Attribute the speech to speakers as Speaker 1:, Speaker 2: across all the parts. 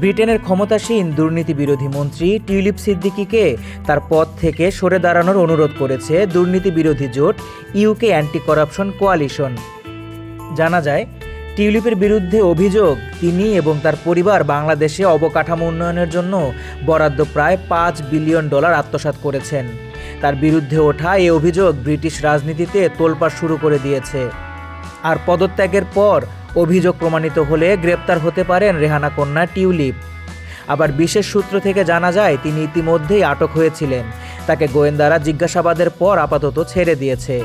Speaker 1: ব্রিটেনের ক্ষমতাসীন দুর্নীতি বিরোধী মন্ত্রী টিউলিপ সিদ্দিকিকে তার পদ থেকে সরে দাঁড়ানোর অনুরোধ করেছে দুর্নীতি বিরোধী জোট ইউকে অ্যান্টি করাপশন কোয়ালিশন। জানা যায়, টিউলিপের বিরুদ্ধে অভিযোগ, তিনি এবং তার পরিবার বাংলাদেশে অবকাঠামো উন্নয়নের জন্য বরাদ্দ প্রায় পাঁচ বিলিয়ন ডলার আত্মসাৎ করেছেন। তার বিরুদ্ধে ওঠা এ অভিযোগ ব্রিটিশ রাজনীতিতে তোলপাড় শুরু করে দিয়েছে। আর পদত্যাগের পর অভিযোগ প্রমাণিত হলে গ্রেপ্তার হতে পারেন রেহানা কন্যা টিউলিপ। আবার বিশেষ সূত্র থেকে জানা যায়, তিনি ইতিমধ্যেই আটক হয়েছিলেন। তাকে গোয়েন্দারা জিজ্ঞাসাবাদের পর আপাতত ছেড়ে দিয়েছে।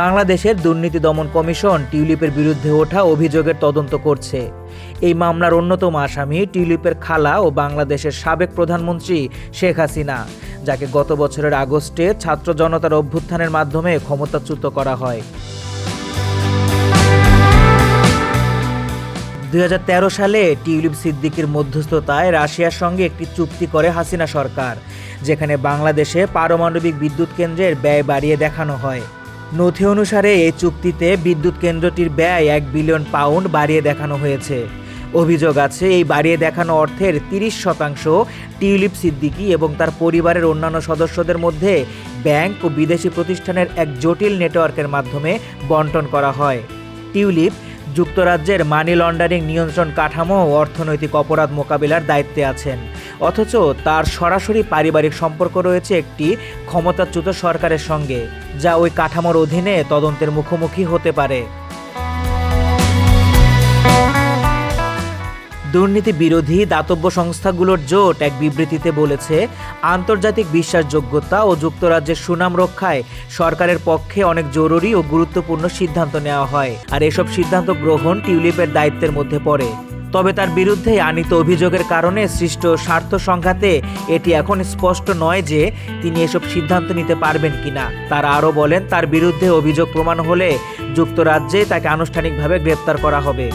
Speaker 1: বাংলাদেশের দুর্নীতি দমন কমিশন টিউলিপের বিরুদ্ধে ওঠা অভিযোগের তদন্ত করছে। এই মামলার অন্যতম আসামি টিউলিপের খালা ও বাংলাদেশের সাবেক প্রধানমন্ত্রী শেখ হাসিনা। যাকে গত বছরের আগস্টে ছাত্র জনতার অভ্যুত্থানের মাধ্যমে ক্ষমতাচ্যুত করা হয়। দু হাজার তেরো সালে টিউলিপ সিদ্দিকির মধ্যস্থতায় রাশিয়ার সঙ্গে একটি চুক্তি করে হাসিনা সরকার, যেখানে বাংলাদেশে পারমাণবিক বিদ্যুৎ কেন্দ্রের ব্যয় বাড়িয়ে দেখানো হয়। নথি অনুসারে এই চুক্তিতে বিদ্যুৎ কেন্দ্রটির ব্যয় এক বিলিয়ন পাউন্ড বাড়িয়ে দেখানো হয়েছে। অভিযোগ আছে, এই বাড়িয়ে দেখানো অর্থের তিরিশ শতাংশ টিউলিপ সিদ্দিকি এবং তার পরিবারের অন্যান্য সদস্যদের মধ্যে ব্যাংক ও বিদেশি প্রতিষ্ঠানের এক জটিল নেটওয়ার্কের মাধ্যমে বন্টন করা হয়। টিউলিপ যুক্তরাজ্যের মানি লন্ডারিং নিয়ন্ত্রণ কাঠামো ও অর্থনৈতিক অপরাধ মোকাবিলার দায়িত্বে আছেন। অথচ তার সরাসরি পারিবারিক সম্পর্ক রয়েছে একটি ক্ষমতাচ্যুত সরকারের সঙ্গে, যা ওই কাঠামোর অধীনে তদন্তের মুখোমুখি হতে পারে। দুর্নীতি বিরোধী দাতব্য সংস্থাগুলোর জোট এক বিবৃতিতে বলেছে, আন্তর্জাতিক বিশ্বাসযোগ্যতা ও যুক্তরাজ্যের সুনাম রক্ষায় সরকারের পক্ষে অনেক জরুরি ও গুরুত্বপূর্ণ সিদ্ধান্ত নেওয়া হয় আর এসব সিদ্ধান্ত গ্রহণ টিউলিপের দায়িত্বের মধ্যে পড়ে। তবে তার বিরুদ্ধে আনিত অভিযোগের কারণে সৃষ্ট স্বার্থ সংঘাতে এটি এখন স্পষ্ট নয় যে তিনি এসব সিদ্ধান্ত নিতে পারবেন কিনা। তারা আরও বলেন, তার বিরুদ্ধে অভিযোগ প্রমাণ হলে যুক্তরাজ্যে তাকে আনুষ্ঠানিকভাবে গ্রেপ্তার করা হবে।